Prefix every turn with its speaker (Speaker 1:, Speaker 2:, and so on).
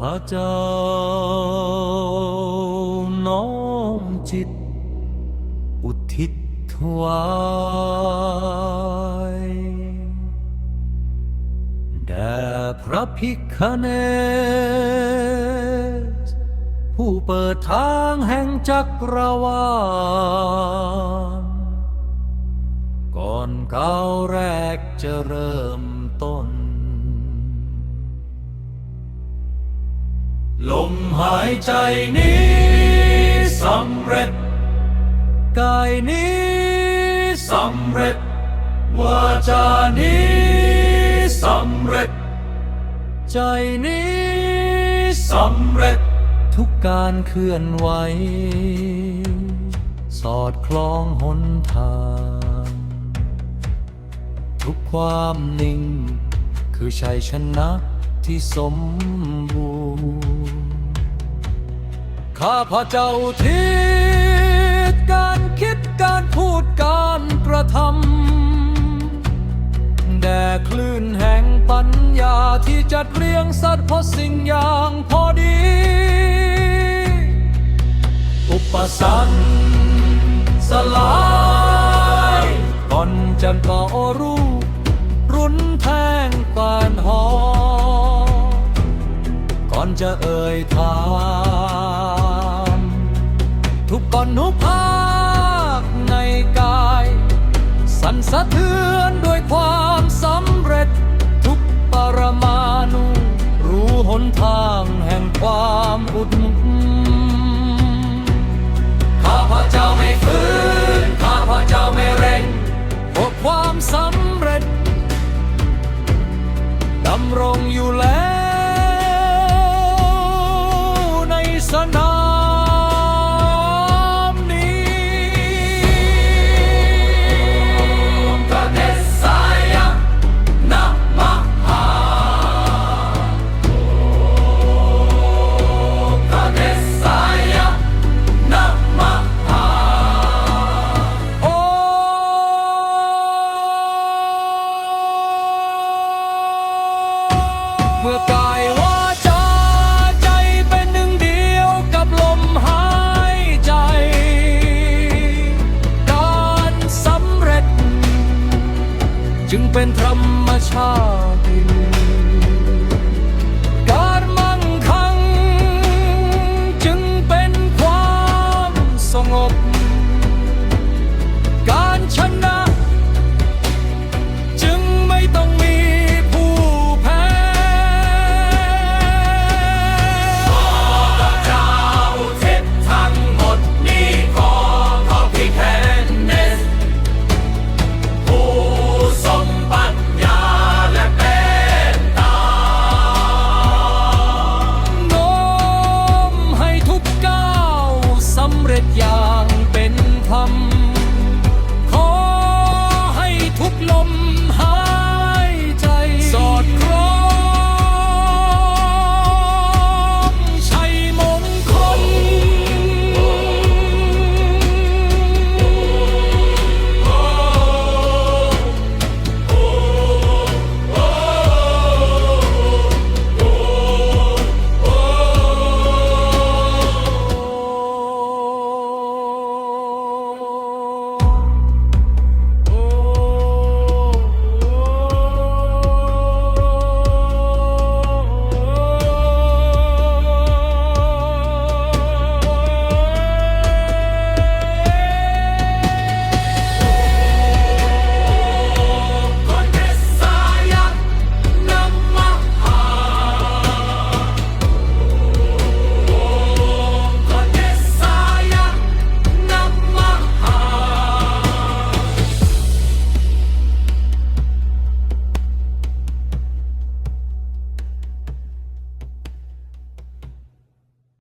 Speaker 1: พระเจ้าน้อมจิต อุทิศถวายแด่พระพิคเนศผู้เปิดทางแห่งจักรวาลก่อนก้าวแรกจะเริ่ม ลมหายใจนี้สำเร็จ กายนี้สำเร็จ วาจานี้สำเร็จ ใจนี้สำเร็จ ทุกการเคลื่อนไหว สอดคล้องหนทาง ทุกความนิ่ง คือชัยชนะ ที่สมบูรณ์ ข้าพระเจ้าทิศการคิดการพูดการกระทำแด่คลื่นแห่งปัญญาที่จัดเรียงสัตว์เพราะสิ่งอย่างพอดี อุปสรรค อนจะเอ่ยถามทุกก่อนนุภาคในกาย สั่นสะเทือนด้วยความสำเร็จ ทุกปรมาณูรู้หนทางแห่งความอุดม จึงเป็นธรรมชาติ